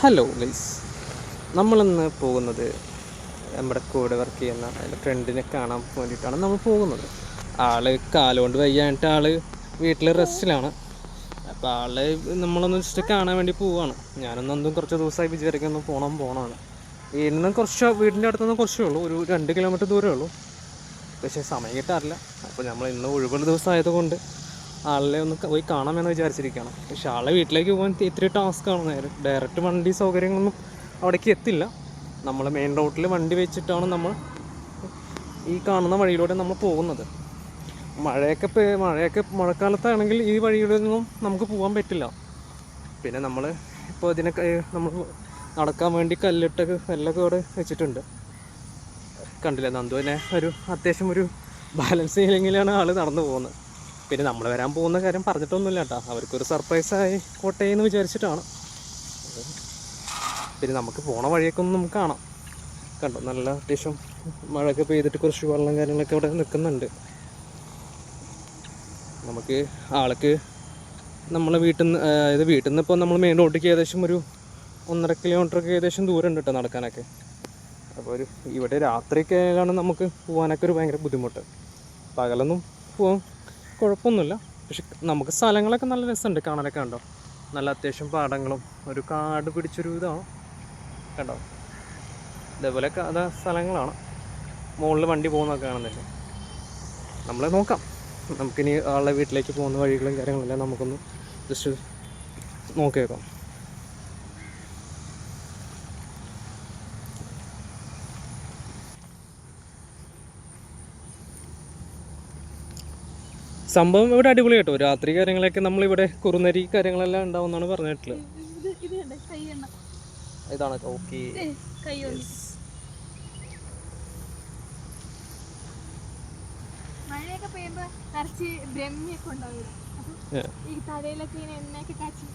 Hello guys നമ്മളിന്ന് പോകുന്നത് നമ്മുടെ കൂടെ വർക്ക് ചെയ്യുന്ന എന്റെ ഫ്രണ്ടിനെ കാണാൻ വേണ്ടിയിട്ടാണ് നമ്മൾ പോകുന്നത്. ആൾ കാലുകൊണ്ട് വയ്യായിട്ട് ആൾ വീട്ടിൽ റെസ്റ്റിലാണ് അപ്പോൾ ആൾ നമ്മളൊന്ന് ജസ്റ്റ് കാണാൻ വേണ്ടി പോവാണ്. ഞാനൊന്നും കുറച്ച് ദിവസമായി വിചാരിക്കുന്നു പോകണം പോകണമാണ് ഇന്നും കുറച്ച് വീടിന്റെ അടുത്തുനിന്ന് കുറച്ചേ ഉള്ളൂ. ഒരു രണ്ട് കിലോമീറ്റർ ദൂരമേ ഉള്ളൂ. പക്ഷേ സമയം കിട്ടാറില്ല. അപ്പോൾ നമ്മൾ ഇന്ന് ഒഴിവുള്ള ദിവസം ആയതുകൊണ്ട് ആളെ ഒന്ന് പോയി കാണാമെന്ന് വിചാരിച്ചിരിക്കുകയാണ്. പക്ഷേ ആളെ വീട്ടിലേക്ക് പോകാൻ ഇത്തിരി ടാസ്ക്കാണ് നേരെ ഡയറക്റ്റ് വണ്ടി സൗകര്യങ്ങളൊന്നും അവിടേക്ക് എത്തില്ല. നമ്മൾ മെയിൻ റോഡിൽ വണ്ടി വെച്ചിട്ടാണ് നമ്മൾ ഈ കാണുന്ന വഴിയിലൂടെ നമ്മൾ പോകുന്നത്. മഴയൊക്കെ മഴയൊക്കെ മഴക്കാലത്താണെങ്കിൽ ഈ വഴിയിലൂടെ ഒന്നും നമുക്ക് പോകാൻ പറ്റില്ല. പിന്നെ നമ്മൾ ഇപ്പോൾ ഇതിനൊക്കെ നമ്മൾ നടക്കാൻ വേണ്ടി കല്ലിട്ടൊക്കെ കല്ലൊക്കെ ഇവിടെ വെച്ചിട്ടുണ്ട്. കണ്ടില്ല? നന്ദു തന്നെ ഒരു അത്യാവശ്യം ഒരു ബാലൻസ് ചെയ്യില്ലെങ്കിലാണ് ആൾ നടന്നു പോകുന്നത്. പിന്നെ നമ്മൾ വരാൻ പോകുന്ന കാര്യം പറഞ്ഞിട്ടൊന്നുമില്ല കേട്ടോ. അവർക്കൊരു സർപ്രൈസ് ആയിക്കോട്ടെ എന്ന് വിചാരിച്ചിട്ടാണ്. പിന്നെ നമുക്ക് പോണ വഴിയൊക്കെ ഒന്ന് നമുക്ക് കാണാം. കണ്ടോ നല്ല അത്യാവശ്യം മഴയൊക്കെ പെയ്തിട്ട് കുറച്ച് വെള്ളം കാര്യങ്ങളൊക്കെ അവിടെ നിൽക്കുന്നുണ്ട്. നമുക്ക് ആൾക്ക് നമ്മളെ വീട്ടിൽ നിന്ന് അതായത് വീട്ടിൽ നിന്ന് ഇപ്പോൾ നമ്മൾ മെയിൻ റോഡിലേക്ക് ഏകദേശം ഒരു ഒന്നര കിലോമീറ്ററൊക്കെ ഏകദേശം ദൂരം ഉണ്ട് കേട്ടോ നടക്കാനൊക്കെ. അപ്പോൾ ഒരു ഇവിടെ രാത്രിയൊക്കെ ആയാലാണ് നമുക്ക് പോകാനൊക്കെ ഒരു ഭയങ്കര ബുദ്ധിമുട്ട്. പകലൊന്നും പോകാൻ കുഴപ്പമൊന്നുമില്ല. പക്ഷെ നമുക്ക് സ്ഥലങ്ങളൊക്കെ നല്ല രസമുണ്ട് കാണാനൊക്കെ ഉണ്ടോ നല്ല അത്യാവശ്യം പാടങ്ങളും ഒരു കാട് പിടിച്ചൊരു ഇതാണ്. കണ്ടോ? ഇതേപോലെ അതാ സ്ഥലങ്ങളാണ്. മുകളിൽ വണ്ടി പോകുന്നതൊക്കെ കാണുന്നില്ല? നമ്മൾ നോക്കാം. നമുക്കിനി ആളുടെ വീട്ടിലേക്ക് പോകുന്ന വഴികളും കാര്യങ്ങളെല്ലാം നമുക്കൊന്ന് ജസ്റ്റ് നോക്കിയേക്കാം. സംഭവം ഇവിടെ അടിപൊളി കേട്ടോ. രാത്രി കാര്യങ്ങളൊക്കെ നമ്മളിവിടെ കുറുനരി കാര്യങ്ങളെല്ലാം ഉണ്ടാവുമെന്നാണ് പറഞ്ഞിട്ടുള്ളത്. ഇതാണ് ഓക്കെ മഴയൊക്കെ പെയ്യുമ്പോ ബ്രഹ്മിയൊക്കെ ഈ തലയിലൊക്കെ ഇങ്ങനെ എണ്ണയൊക്കെ കാച്ചി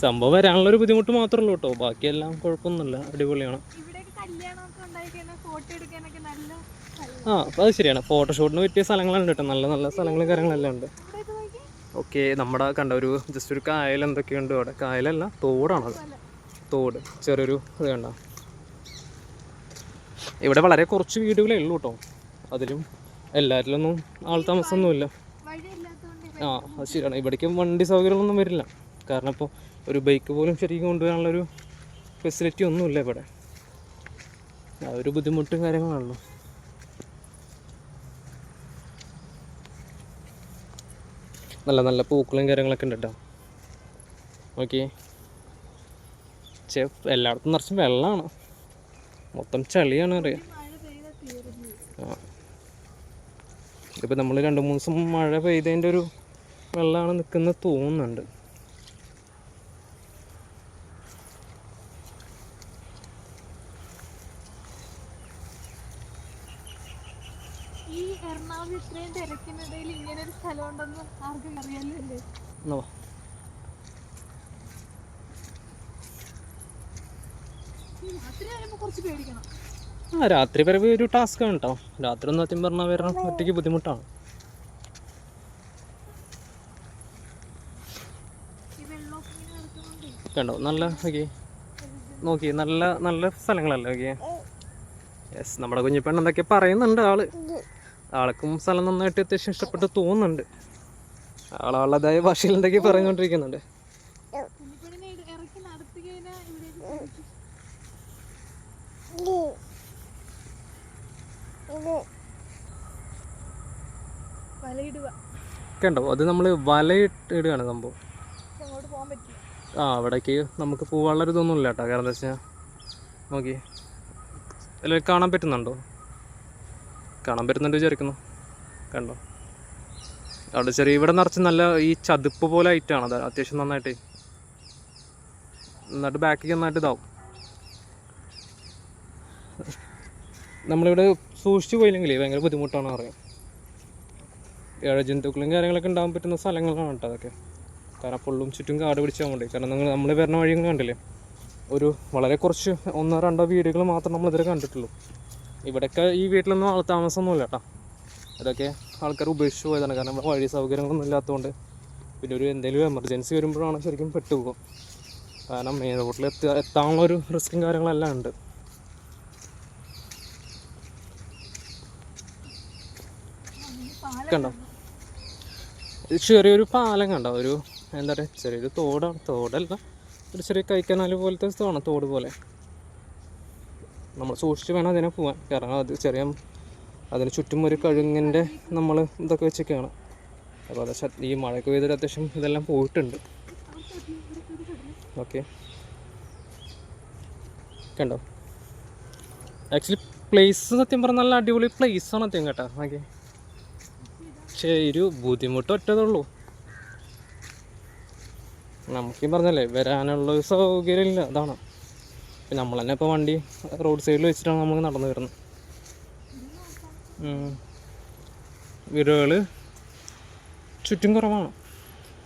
സംഭവം വരാനുള്ള ഒരു ബുദ്ധിമുട്ട് മാത്രമേ ഉള്ളൂ കേട്ടോ. ബാക്കിയെല്ലാം കുഴപ്പമൊന്നുമില്ല. അടിപൊളിയാണ്. ഇവിടെയൊക്കെ ആ അപ്പോൾ അത് ശരിയാണ്. ഫോട്ടോഷൂട്ടിന് പറ്റിയ സ്ഥലങ്ങളുണ്ട് കേട്ടോ. നല്ല നല്ല സ്ഥലങ്ങളും കാര്യങ്ങളെല്ലാം ഉണ്ട്. ഓക്കെ നമ്മുടെ കണ്ട ഒരു ജസ്റ്റ് ഒരു കായൽ എന്തൊക്കെയുണ്ട് അവിടെ? കായലല്ല തോടാണത് തോട്. ചെറിയൊരു ഇത് കണ്ട. ഇവിടെ വളരെ കുറച്ച് വീടുകളേ ഉള്ളൂ കേട്ടോ. അതിലും എല്ലാവരിലൊന്നും ആൾ താമസമൊന്നുമില്ല. ആ അത് ശരിയാണ്. ഇവിടേക്ക് വണ്ടി സൗകര്യങ്ങളൊന്നും വരില്ല. കാരണം ഇപ്പോൾ ഒരു ബൈക്ക് പോലും ശരിക്കും കൊണ്ടുവരാനുള്ളൊരു ഫെസിലിറ്റി ഒന്നുമില്ല ഇവിടെ. ഒരു ബുദ്ധിമുട്ടും കാര്യങ്ങളാണല്ലോ നല്ല നല്ല പൂക്കളും കാര്യങ്ങളൊക്കെ ഉണ്ട് കേട്ടോ ഓക്കെ ചെ എല്ലായിടത്തും നിറച്ചും വെള്ളമാണ്. മൊത്തം ചളിയാണ് അറിയാം. ഇതിപ്പോൾ നമ്മൾ രണ്ട് മൂന്ന് ദിവസം മഴ പെയ്തതിന്റെ ഒരു വെള്ളമാണ് നിൽക്കുന്നത് തോന്നുന്നുണ്ട് ഈ എറണാകുളം ഇത്രയും തിരക്കിനിടയിൽ ഇങ്ങനെ ഒരു സ്ഥലം ഉണ്ടെന്ന് ആർക്കും. ഈ രാത്രി വരുമ്പോൾ കുറച്ച് പേടിക്കണം. ആ രാത്രി വരവ് ഒരു ടാസ്ക് ആണ് കേട്ടോ രാത്രി ഒന്നും സത്യം പറഞ്ഞാൽ വരണം ഒറ്റയ്ക്ക് ബുദ്ധിമുട്ടാണ്. കണ്ടോ? നല്ല ഓക്കെ നോക്കി നല്ല നല്ല സ്ഥലങ്ങളല്ലേ ഓക്കെ യെസ് നമ്മുടെ കുഞ്ഞിപ്പെണ്ണെന്നൊക്കെ പറയുന്നുണ്ട് ആൾ. ആൾക്കും സ്ഥലം നന്നായിട്ട് അത്യാവശ്യം ഇഷ്ടപ്പെട്ട് തോന്നുന്നുണ്ട്. ആളാളുടേതായ ഭാഷയിൽ എന്തൊക്കെ പറഞ്ഞുകൊണ്ടിരിക്കുന്നുണ്ട്. കണ്ടോ? അത് നമ്മൾ വലയിട്ട് ഇടുകയാണ് സംഭവം ആ അവിടേക്ക് നമുക്ക് പോകാനുള്ളൊരു ഇതൊന്നുമില്ല കേട്ടോ. കാരണം എന്താ വെച്ചാൽ നോക്കി അതിൽ കാണാൻ പറ്റുന്നുണ്ടോ? കാണാൻ പറ്റുന്നുണ്ട് വിചാരിക്കുന്നു. കണ്ടോ? അവിടെ ചെറിയ ഇവിടെ നിറച്ച് നല്ല ഈ ചതുപ്പ് പോലെ ആയിട്ടാണ് അത് അത്യാവശ്യം നന്നായിട്ട്. നന്നായിട്ട് ബാക്കിൽ നന്നായിട്ട് ഇതാവും. നമ്മളിവിടെ സൂക്ഷിച്ചു പോയില്ലെങ്കിൽ ഭയങ്കര ബുദ്ധിമുട്ടാണ് പറയാം. ഇഴജന്തുക്കളും കാര്യങ്ങളൊക്കെ ഉണ്ടാകാൻ പറ്റുന്ന സ്ഥലങ്ങളാണ് കേട്ടോ അതൊക്കെ. കാരണം ഫുള്ളും ചുറ്റും കാട് പിടിച്ചാൽ കാരണം നിങ്ങൾ നമ്മൾ വരുന്ന വഴിയും കണ്ടില്ലേ? ഒരു വളരെ കുറച്ച് ഒന്നോ രണ്ടോ വീടുകൾ മാത്രം ഇതിൽ കണ്ടിട്ടുള്ളൂ. ഇവിടെയൊക്കെ ഈ വീട്ടിലൊന്നും ആൾ താമസമൊന്നുമില്ല കേട്ടോ. ഇതൊക്കെ ആൾക്കാർ ഉപേക്ഷിച്ച് പോയതാണ്. കാരണം വഴി സൗകര്യങ്ങളൊന്നും ഇല്ലാത്തതുകൊണ്ട് പിന്നെ ഒരു എന്തെങ്കിലും എമർജൻസി വരുമ്പോഴാണ് ശരിക്കും പെട്ടുപോകും. കാരണം മെയിൻ റോഡിൽ എത്തുക എത്താനുള്ള ഒരു റിസ്ക്കും കാര്യങ്ങളെല്ലാം ഉണ്ട്. കണ്ടോ? ചെറിയൊരു പാലം കണ്ടോ? ഒരു എന്താ പറയുക ചെറിയൊരു തോടാണ്. തോടല്ല ഒരു ചെറിയ കൈക്കനാൽ പോലത്തെ സ്ഥലമാണ് തോട് പോലെ. നമ്മൾ സൂക്ഷിച്ച് വേണം അതിനെ പോകാൻ കാരണം അത് ചെറിയ അതിന് ചുറ്റും ഒരു കഴുങ്ങിന്റെ നമ്മൾ ഇതൊക്കെ വെച്ചൊക്കെയാണ്. അപ്പോൾ അത് ഈ മഴയ്ക്ക് പെയ്തൊരു അത്യാവശ്യം ഇതെല്ലാം പോയിട്ടുണ്ട്. ഓക്കെ. കണ്ടോ? ആക്ച്വലി പ്ലേസ് സത്യം പറഞ്ഞാൽ നല്ല അടിപൊളി പ്ലേസ് ആണ് സത്യം കേട്ടോ. ഓക്കെ പക്ഷേ ഒരു ബുദ്ധിമുട്ട് ഒറ്റതേ ഉള്ളൂ. നമുക്ക് പറഞ്ഞല്ലേ വരാനുള്ള സൗകര്യമില്ല. സൗകര്യം അതാണ്. പിന്നെ നമ്മൾ തന്നെ ഇപ്പോൾ വണ്ടി റോഡ് സൈഡിൽ വെച്ചിട്ടാണ് നമുക്ക് നടന്നു വരുന്നത്. വീടുകൾ ചുറ്റും കുറവാണ്.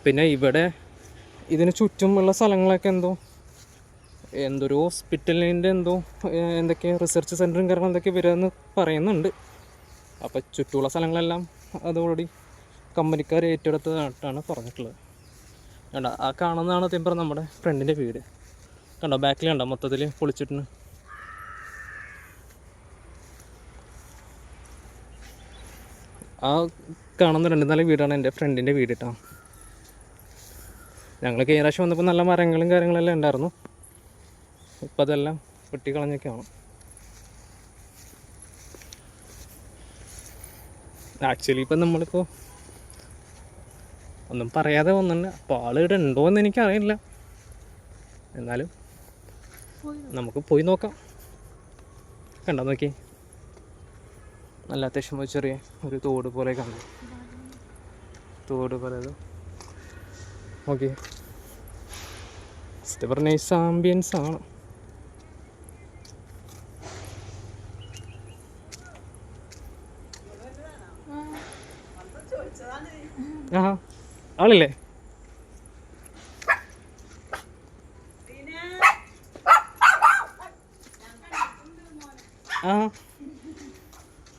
പിന്നെ ഇവിടെ ഇതിന് ചുറ്റുമുള്ള സ്ഥലങ്ങളൊക്കെ എന്തോ? എന്തൊരു ഹോസ്പിറ്റലിന്റെ എന്തോ എന്തൊക്കെ റിസർച്ച് സെന്ററും കാരണം എന്തൊക്കെ വരുമെന്ന് പറയുന്നുണ്ട്. അപ്പോൾ ചുറ്റുമുള്ള സ്ഥലങ്ങളെല്ലാം അത് ഓൾറെഡി കമ്പനിക്കാർ ഏറ്റെടുത്തതായിട്ടാണ് പറഞ്ഞിട്ടുള്ളത്. വേണ്ട ആ കാണുന്നതാണ് തിമ്പറ നമ്മുടെ ഫ്രണ്ടിന്റെ വീട്. കണ്ടോ ബാക്കിൽ കണ്ടോ മൊത്തത്തിൽ പൊളിച്ചിട്ടുണ്ട് ആ കാണുന്ന രണ്ട് നല്ല വീടാണ് എന്റെ ഫ്രണ്ടിന്റെ വീട് കേട്ടോ ഞങ്ങൾ കഴിഞ്ഞ പ്രാവശ്യം വന്നപ്പോൾ നല്ല മരങ്ങളും കാര്യങ്ങളെല്ലാം ഉണ്ടായിരുന്നു. ഇപ്പം അതെല്ലാം വെട്ടിക്കളഞ്ഞൊക്കെയാണ് ആക്ച്വലി ഇപ്പം നമ്മളിപ്പോൾ ഒന്നും പറയാതെ വന്നിട്ടുണ്ട് അപ്പോൾ ആളിവിടെ ഉണ്ടോ എന്ന് എനിക്കറിയില്ല. എന്നാലും നമുക്ക് പോയി നോക്കാം. കണ്ടോ നോക്കി നല്ല അത്യാവശ്യം ഒരു ചെറിയ ഒരു തോട് പോലെ കണ്ടു തോട് പോലെ അത്. ഓക്കെ സത്യം നൈസ് ആംബിയൻസ് ആണ്. ആളില്ലേ?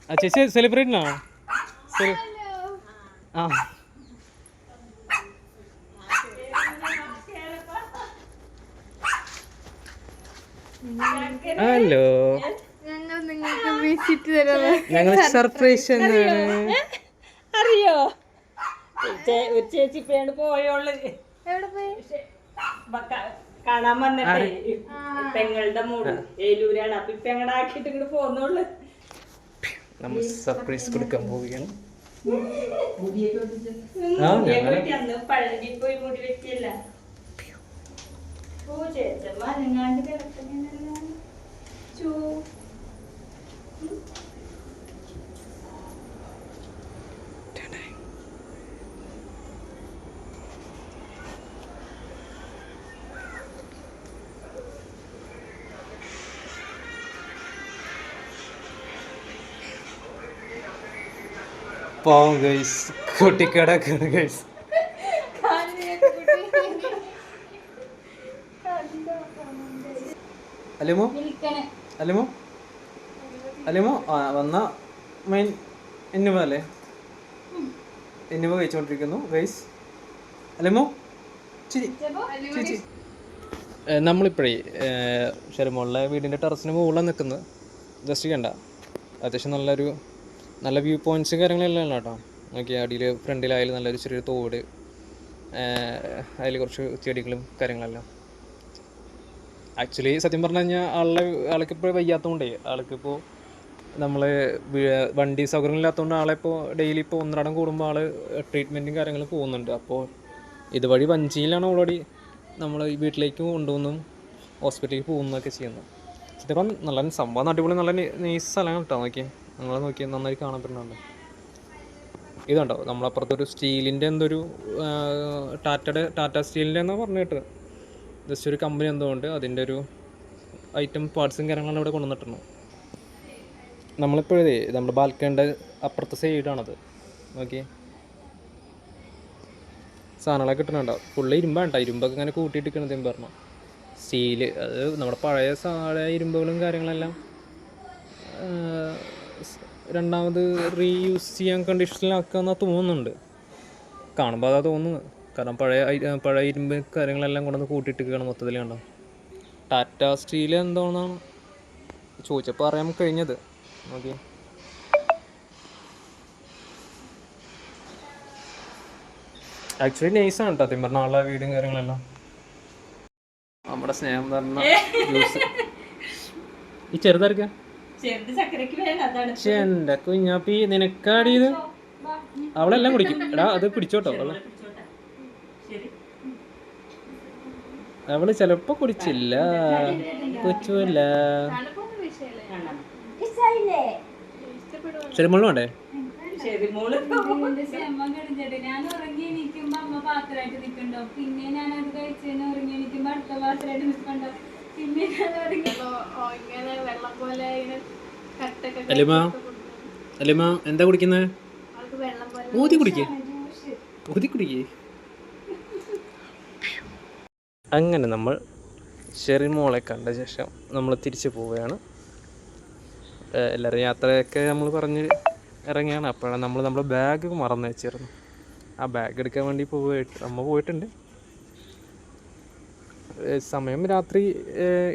ചേച്ചി സെലിബ്രേറ്റിനാണോ ആ. ഹലോ ഞങ്ങൾ സർപ്രൈസ് എന്താണ് അറിയോ? ചേച്ചി പോയോൾ? എവിടെ പോയി? കാണാൻ വന്നിട്ടേ. പെങ്ങളുടെ മൂട് ഏലൂരാണ്. അപ്പൊ ഇപ്പൊ എങ്ങടെ ആക്കിട്ട് ഇങ്ങോട്ട് പോന്നോൾ? നമ്മൾ സർപ്രൈസ് കൊടുക്കാൻ പോവുകയാണ്. ആ പാവം ഗൈസ് കുട്ടിക്കടക്കാണ് ഗൈസ് അലിമോ? അലിമോ? അലിമോ? ആ വന്ന മെയിൻ എന്നിവ അല്ലേ? എന്നിവ കഴിച്ചുകൊണ്ടിരിക്കുന്നു ഗൈസ് അലിമോ? ചിരി ചിരി നമ്മളിപ്പോഴേ ശരമുള്ള വീടിന്റെ ടെറസിന് മുകളിലാണ് നിൽക്കുന്നത് ജസ്റ്റ് കണ്ട. അത്യാവശ്യം നല്ലൊരു നല്ല വ്യൂ പോയിന്റ്സും കാര്യങ്ങളെല്ലാം ഉള്ള കേട്ടോ നോക്കി അടിയിൽ ഫ്രണ്ടിലായാലും നല്ലൊരു ചെറിയൊരു തോട് അതിൽ കുറച്ച് ചെടികളും കാര്യങ്ങളെല്ലാം. ആക്ച്വലി സത്യം പറഞ്ഞു കഴിഞ്ഞാൽ ആളുടെ ആൾക്കിപ്പോൾ വയ്യാത്തതുകൊണ്ടേ ആൾക്കിപ്പോൾ നമ്മൾ വണ്ടി സൗകര്യങ്ങളില്ലാത്തതുകൊണ്ട് ആളെപ്പോൾ ഡെയിലി ഇപ്പോൾ ഒന്നരടം കൂടുമ്പോൾ ആൾ ട്രീറ്റ്മെന്റും കാര്യങ്ങളും പോകുന്നുണ്ട്. അപ്പോൾ ഇതുവഴി വഞ്ചിയിലാണ് ഓൾറെഡി നമ്മൾ വീട്ടിലേക്ക് കൊണ്ടുപോകുന്നതും ഹോസ്പിറ്റലിൽ പോകുന്നതൊക്കെ ചെയ്യുന്നു സത്യം പറഞ്ഞാൽ നല്ല സംഭവം അടിപൊളി നല്ല നൈസ് സ്ഥലമാണ് കിട്ടാൻ നോക്കി നിങ്ങൾ നോക്കി നന്നായി കാണപ്പെടുന്നുണ്ട്. ഇതുണ്ടോ? നമ്മളപ്പുറത്തൊരു സ്റ്റീലിന്റെ എന്തൊരു ടാറ്റയുടെ ടാറ്റ സ്റ്റീലിന്റെ എന്നാണ് പറഞ്ഞു കേട്ടത്. ജസ്റ്റ് ഒരു കമ്പനി എന്തുകൊണ്ട് അതിന്റെ ഒരു ഐറ്റം പാർട്സും കാര്യങ്ങളും ഇവിടെ കൊണ്ടുവന്നിട്ടുണ്ട്. നമ്മളിപ്പോഴേ നമ്മുടെ ബാൽക്കണിന്റെ അപ്പുറത്തെ സൈഡാണത് നോക്കി സാധനങ്ങളൊക്കെ കിട്ടുന്നുണ്ടോ? ഫുള്ള് ഇരുമ്പാണ് കേട്ടോ ഇരുമ്പൊക്കെ ഇങ്ങനെ കൂട്ടിയിട്ടിരിക്കണത് പറഞ്ഞു. സ്റ്റീൽ അത് നമ്മുടെ പഴയ സാഴ ഇരുമ്പുകളും കാര്യങ്ങളെല്ലാം രണ്ടാമത് റീയൂസ് ചെയ്യാൻ കണ്ടീഷനിലാക്കാന്നാ തോന്നുന്നുണ്ട്. കാണുമ്പോൾ അതാ തോന്നുന്നത്. കാരണം പഴയ പഴയ ഇരുമ്പ് കാര്യങ്ങളെല്ലാം കൊണ്ടുവന്ന് കൂട്ടിയിട്ടിരിക്കുകയാണ് മൊത്തത്തിൽ കണ്ടോ? ടാറ്റ സ്റ്റീൽ എന്തോന്നാണ് ചോദിച്ചപ്പോൾ അറിയാൻ കഴിഞ്ഞത്. ഓക്കെ ആക്ച്വലി നൈസാണ് കേട്ടോ സത്യം പറഞ്ഞ ആളുടെ വീടും കാര്യങ്ങളെല്ലാം. നമ്മുടെ സ്നേഹം പറഞ്ഞ ജ്യൂസ്. ഈ ചെറുതായിരിക്കാം. എന്റെ കുഞ്ഞാപ്പി നിനക്കാടിയത്? അവളെല്ലാം കുടിക്കും. എടാ അത് പിടിച്ചോട്ടോ അവൾ. അവൾ ചെലപ്പോ കുടിച്ചില്ല. കൊച്ചുമല്ല തണുപ്പൊന്നും വിഷയമല്ലേ കാണാം ഇഷ്ടപ്പെടുവാണ് ശരി മുള്ള വേണ്ടേ ഞാൻ ഉറങ്ങി എണീക്കുമ്പോ അമ്മ പാത്രമായിട്ട് നിൽക്കണ്ടോ? പിന്നെ ഞാൻ അത് കഴിച്ചു ഉറങ്ങി എണീക്കുമ്പോ അടുത്ത പാത്രമായിട്ട് നിൽക്കണ്ടോ? പിന്നെ ഇങ്ങനെ വെള്ളം പോലെ ഇങ്ങനെ കട്ടൊക്കെ അലിമ അലിമ എന്താ കുടിക്കുന്നത് അവൾക്ക് വെള്ളം പോലെ ഊതി കുടിക്കേ. ഊതി കുടിക്കേ. അങ്ങനെ നമ്മൾ ഷെറിമോളെ കണ്ട ശേഷം നമ്മൾ തിരിച്ചു പോവുകയാണ്. എല്ലാവരും യാത്രയൊക്കെ നമ്മൾ പറഞ്ഞ് ഇറങ്ങിയാണ്. അപ്പോഴാണ് നമ്മൾ നമ്മുടെ ബാഗ് മറന്നു വെച്ചിരുന്നു ആ ബാഗ് എടുക്കാൻ വേണ്ടി പോയിട്ട് അമ്മ പോയിട്ടുണ്ട്. സമയം രാത്രി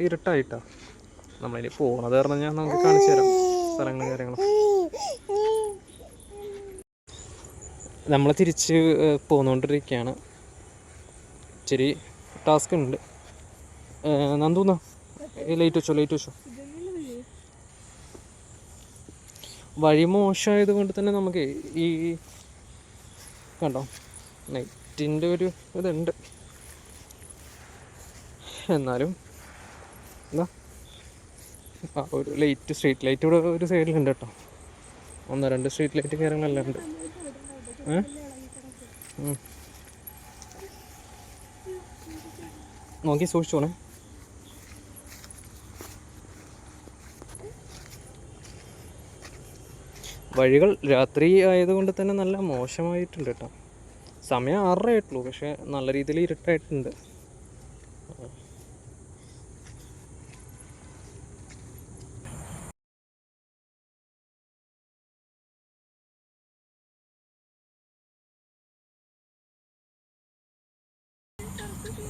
ഇരുട്ടായിട്ടാ നമ്മളിനി പോകണത് പറഞ്ഞു ഞാൻ നമുക്ക് കാണിച്ചു തരാം സ്ഥലങ്ങളും കാര്യങ്ങളും. നമ്മൾ തിരിച്ച് പോന്നുകൊണ്ടിരിക്കുകയാണ് ഇച്ചിരി ടാസ്ക് ഉണ്ട്. നന്ദൂന്നാ ലൈറ്റ് വെച്ചോ ലൈറ്റ് വെച്ചോ? വഴി മോശമായത് കൊണ്ട് തന്നെ നമുക്ക് ഈ കണ്ടോ? നൈറ്റിന്റെ ഒരു ഇതുണ്ട്. എന്നാലും. എന്താ? ആ ഒരു ലൈറ്റ് സ്ട്രീറ്റ് ലൈറ്റ് ഇവിടെ ഒരു സൈഡിലുണ്ട് കേട്ടോ. ഒന്നോ രണ്ട് സ്ട്രീറ്റ് ലൈറ്റ് കാര്യങ്ങളെല്ലാം ഉണ്ട്. നോക്കി സൂക്ഷിച്ചോണേ വഴികൾ രാത്രി ആയതുകൊണ്ട് തന്നെ നല്ല മോശമായിട്ടുണ്ട് കേട്ടോ. സമയം ആറര ആയിട്ടുള്ളൂ പക്ഷെ നല്ല രീതിയിൽ ഇരുട്ടായിട്ടുണ്ട്.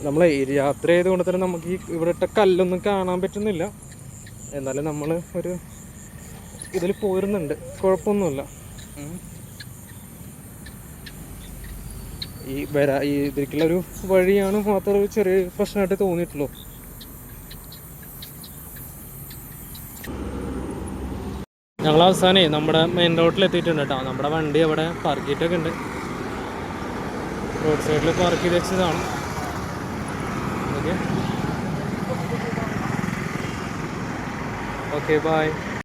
നമ്മളെ ഈ രാത്രി ആയതുകൊണ്ട് തന്നെ നമുക്ക് ഈ ഇവിടുത്തെ കല്ലൊന്നും കാണാൻ പറ്റുന്നില്ല. എന്നാലും നമ്മൾ ഒരു ഇതിൽ പോരുന്നുണ്ട്. കുഴപ്പമൊന്നുമില്ല. ഈ വരാ ഈ ഇതിലേക്കുള്ള ഒരു വഴിയാണ് മാത്രം ഒരു ചെറിയ പ്രശ്നമായിട്ട് തോന്നിയിട്ടുള്ളൂ. ഞങ്ങൾ അവസാനേ നമ്മുടെ മെയിൻ റോഡിൽ എത്തിയിട്ടുണ്ട് കേട്ടോ നമ്മുടെ വണ്ടി അവിടെ പാർക്ക് ചെയ്തിട്ടൊക്കെ ഉണ്ട്. റോഡ് സൈഡിൽ പാർക്ക് ചെയ്ത് വെച്ചതാണ്. Okay okay bye